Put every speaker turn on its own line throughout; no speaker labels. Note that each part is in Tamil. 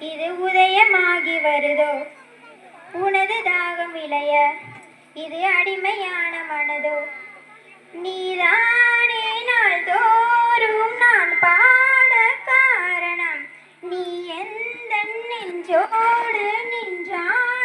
இது உதயமாகி வருதோ? உனது தாகம் இளைய இது அடிமையான மனதோ? நீதானே நாள் தோறும் நான் பாட காரணம். நீ எந்த நெஞ்சோடு நின்றான்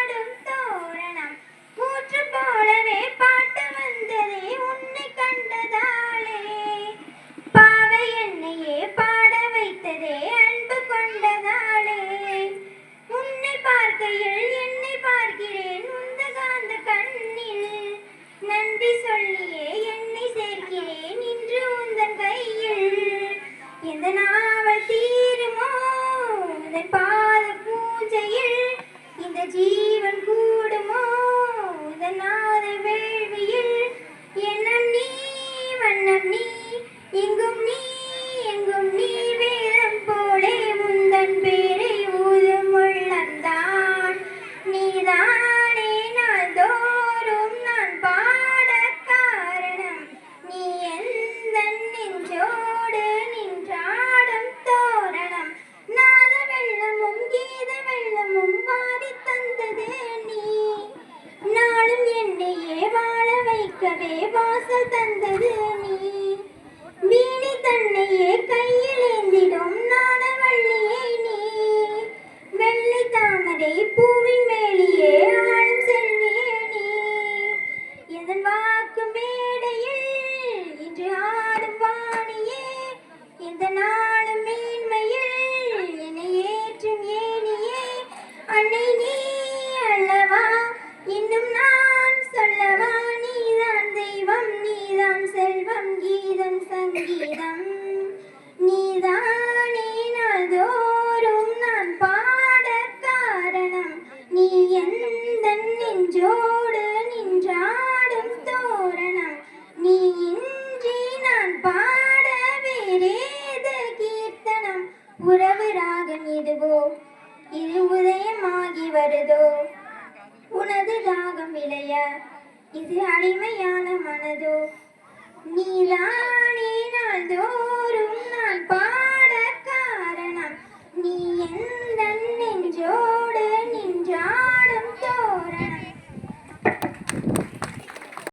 காக்கவே வாசல் தந்தது நீ. வீணி தன்னையே கையில் ஏந்திடும் நாணவள்ளியே நீ. வெள்ளி தாமரை பூவின் மேலேயே ஆளும் செல்வியே நீ. எதன் வாக்கு மேடையில் இன்று ஆடும் வாணியே எந்த நாளும் மேன்மையில் என்னை ஏற்றும் ஏனியே அன்னை நீ அல்லவா? இன்னும் நான் சொல்லவா? நீதான் செல்வம் கீதம் சங்கீதம். நீதானே நாள்தோறும் நான் பாட காரணம். நீ எந்த நெஞ்சோடு நின்றாடும் தோரணம். நீ இன்றி நான் பாட வேறேது கீர்த்தனம். உறவு ராகம் இதுவோ இது உதயமாகி வருதோ? உனது தாகம் விளைய இது அடிமையான மனதோ? நீதானே நாள்தோறும்